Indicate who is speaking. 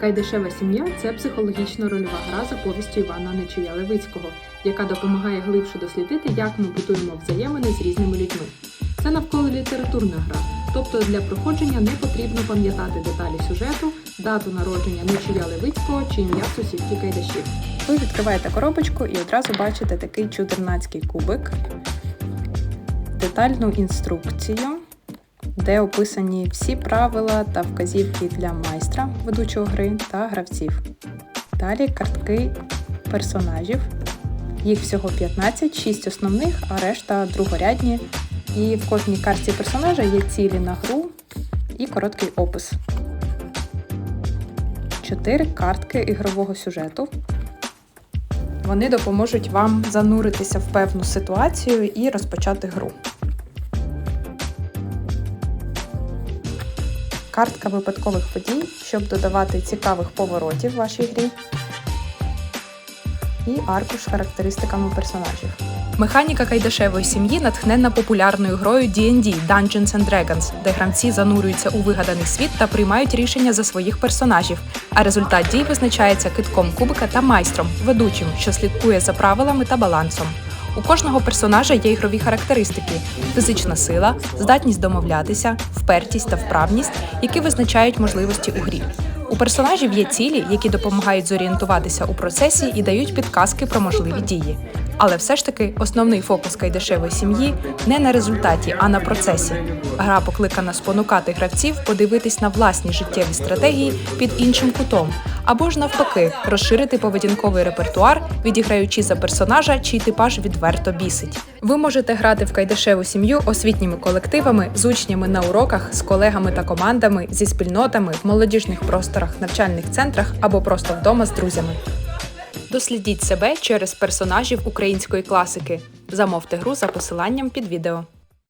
Speaker 1: Кайдашева сім'я це психологічно-рольова гра за повістю Івана Нечия Левицького, яка допомагає глибше дослідити, як ми будуємо взаємини з різними людьми. Це навколо літературна гра, тобто для проходження не потрібно пам'ятати деталі сюжету, дату народження Нечия Левицького чи ім'я сусідки Кайдашів. Ви відкриваєте коробочку і одразу бачите такий чудернацький кубик, детальну інструкцію, де описані всі правила та вказівки для майстра ведучого гри та гравців. Далі картки персонажів. Їх всього 15, 6 основних, а решта другорядні. І в кожній картці персонажа є цілі на гру і короткий опис. Чотири картки ігрового сюжету. Вони допоможуть вам зануритися в певну ситуацію і розпочати гру. Картка випадкових подій, щоб додавати цікавих поворотів вашій грі. І аркуш з характеристиками персонажів. Механіка кайдашевої сім'ї натхненна популярною грою D&D Dungeons and Dragons, де гравці занурюються у вигаданий світ та приймають рішення за своїх персонажів. А результат дій визначається китком кубика та майстром, ведучим, що слідкує за правилами та балансом. У кожного персонажа є ігрові характеристики: фізична сила, здатність домовлятися, впертість та вправність, які визначають можливості у грі. У персонажів є цілі, які допомагають зорієнтуватися у процесі і дають підказки про можливі дії. Але все ж таки основний фокус кайдашевої сім'ї не на результаті, а на процесі. Гра покликана спонукати гравців подивитись на власні життєві стратегії під іншим кутом, або ж навпаки, розширити поведінковий репертуар, відіграючи за персонажа, чий типаж відверто бісить. Ви можете грати в кайдашеву сім'ю освітніми колективами, з учнями на уроках, з колегами та командами, зі спільнотами, в молодіжних просторах, навчальних центрах або просто вдома з друзями. Дослідіть себе через персонажів української класики. Замовте гру за посиланням під відео.